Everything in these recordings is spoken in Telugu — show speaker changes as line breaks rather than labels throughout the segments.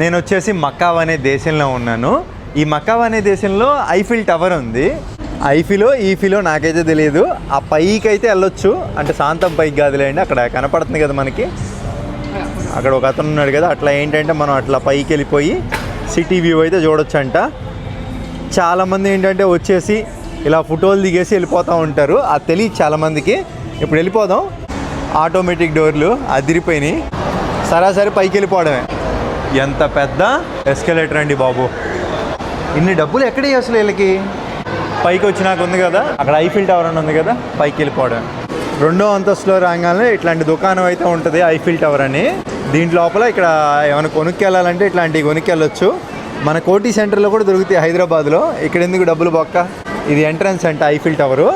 నేను వచ్చేసి మకావ్ అనే దేశంలో ఉన్నాను. ఈ మకావ్ అనే దేశంలో ఐఫిల్ టవర్ ఉంది. ఐఫిలో ఈఫిలో నాకైతే తెలియదు ఆ పైకి అయితే వెళ్ళొచ్చు. అంటే శాంతం పైకి కాదులేండి అక్కడ కనపడుతుంది కదా మనకి. అక్కడ ఒక అతను ఉన్నాడు కదా అట్లా ఏంటంటే మనం అట్లా పైకి వెళ్ళిపోయి సిటీ వ్యూ అయితే చూడొచ్చు అంట చాలామంది ఏంటంటే వచ్చేసి ఇలా ఫోటోలు దిగేసి వెళ్ళిపోతూ ఉంటారు. అది తెలియదు చాలామందికి. ఇప్పుడు వెళ్ళిపోదాం. ఆటోమేటిక్ డోర్లు అదిరిపోయినాయి. సరాసరి పైకి వెళ్ళిపోవడమే. ఎంత పెద్ద ఎస్కలేటర్ అండి బాబు. ఇన్ని డబ్బులు ఎక్కడ అసలు వీళ్ళకి? పైకి వచ్చినాక ఉంది కదా అక్కడ ఐఫిల్ టవర్ అని ఉంది కదా పైకి వెళ్ళిపోవడం. రెండో అంతస్తులో రాగానే ఇట్లాంటి దుకాణం అయితే ఉంటుంది ఐఫిల్ టవర్ అని. దీంట్ లోపల ఇక్కడ ఏమైనా కొనుక్కెళ్ళాలంటే ఇట్లాంటివి కొనుక్కెళ్ళొచ్చు. మన కోటి సెంటర్లో కూడా దొరుకుతాయి హైదరాబాద్లో. ఇక్కడ ఎందుకు డబ్బులు బొక్క? ఇది ఎంట్రన్స్ అంటే ఐఫిల్ టవరు.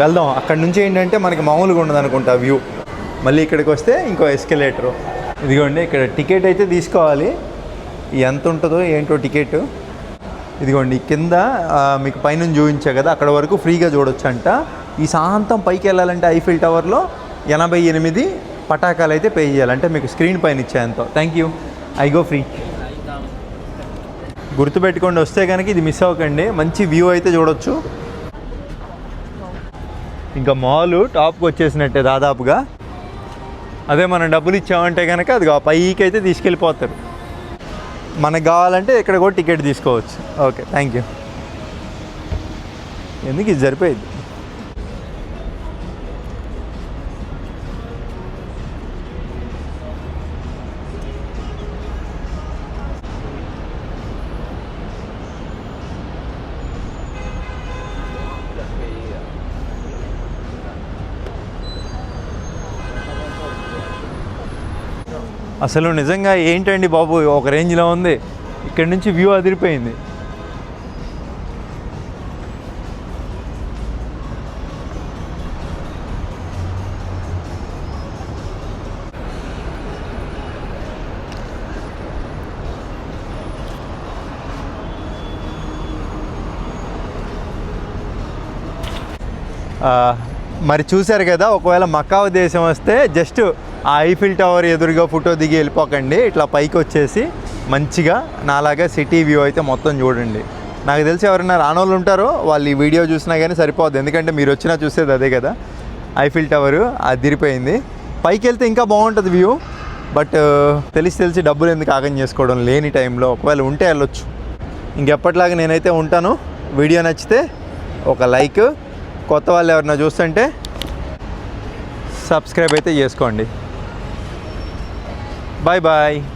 వెళ్దాం. అక్కడ నుంచి ఏంటంటే మనకి మామూలుగా ఉండదు అనుకుంటా వ్యూ మళ్ళీ ఇక్కడికి వస్తే ఇంకో ఎస్కలేటరు ఇదిగోండి ఇక్కడ టికెట్ అయితే తీసుకోవాలి. ఎంత ఉంటుందో ఏంటో టికెట్. ఇదిగోండి కింద మీకు పైన చూపించా కదా అక్కడ వరకు ఫ్రీగా చూడొచ్చు అంట ఈ సాంతం పైకి వెళ్ళాలంటే ఐఫిల్ టవర్లో ఎనభై ఎనిమిది పటాకాలు అయితే పే చేయాలంటే మీకు స్క్రీన్ పైన ఇచ్చేంత. Thank you I go free గుర్తుపెట్టుకోండి వస్తే కనుక ఇది మిస్ అవ్వకండి. మంచి వ్యూ అయితే చూడొచ్చు. ఇంకా మాల్ టాప్కి వచ్చేసినట్టే దాదాపుగా. అదే మనం డబ్బులు ఇచ్చామంటే కనుక అది పైకి అయితే తీసుకెళ్ళిపోతారు. మనకు కావాలంటే ఇక్కడ కూడా టికెట్ తీసుకోవచ్చు. ఓకే థ్యాంక్ యూ ఎందుకు ఇది సరిపోయింది అసలు నిజంగా ఏంటండి బాబు? ఒక రేంజ్లో ఉంది. ఇక్కడ నుంచి వ్యూ అదిరిపోయింది. మరి చూశారు కదా ఒకవేళ మకావ్ దేశం వస్తే జస్ట్ ఆ ఐఫిల్ టవర్ ఎదురుగా ఫోటో దిగి వెళ్ళిపోకండి. ఇట్లా పైకి వచ్చేసి మంచిగా నాలాగా సిటీ వ్యూ అయితే మొత్తం చూడండి. నాకు తెలిసి ఎవరైనా రానోళ్ళు ఉంటారో వాళ్ళు ఈ వీడియో చూసినా కానీ సరిపోద్ది. ఎందుకంటే మీరు వచ్చినా చూసేది అదే కదా. ఐఫిల్ టవర్ అదిరిపోయింది. పైకి వెళ్తే ఇంకా బాగుంటుంది వ్యూ. బట్ తెలిసి తెలిసి డబ్బులు ఎందుకు ఆగం చేసుకోవడం లేని టైంలో ఒకవేళ ఉంటే వెళ్ళొచ్చు. ఇంకెప్పటిలాగా నేనైతే ఉంటాను. వీడియో నచ్చితే ఒక లైక్. కొత్త వాళ్ళు ఎవరైనా చూస్తుంటే సబ్స్క్రైబ్ అయితే చేసుకోండి. Bye-bye.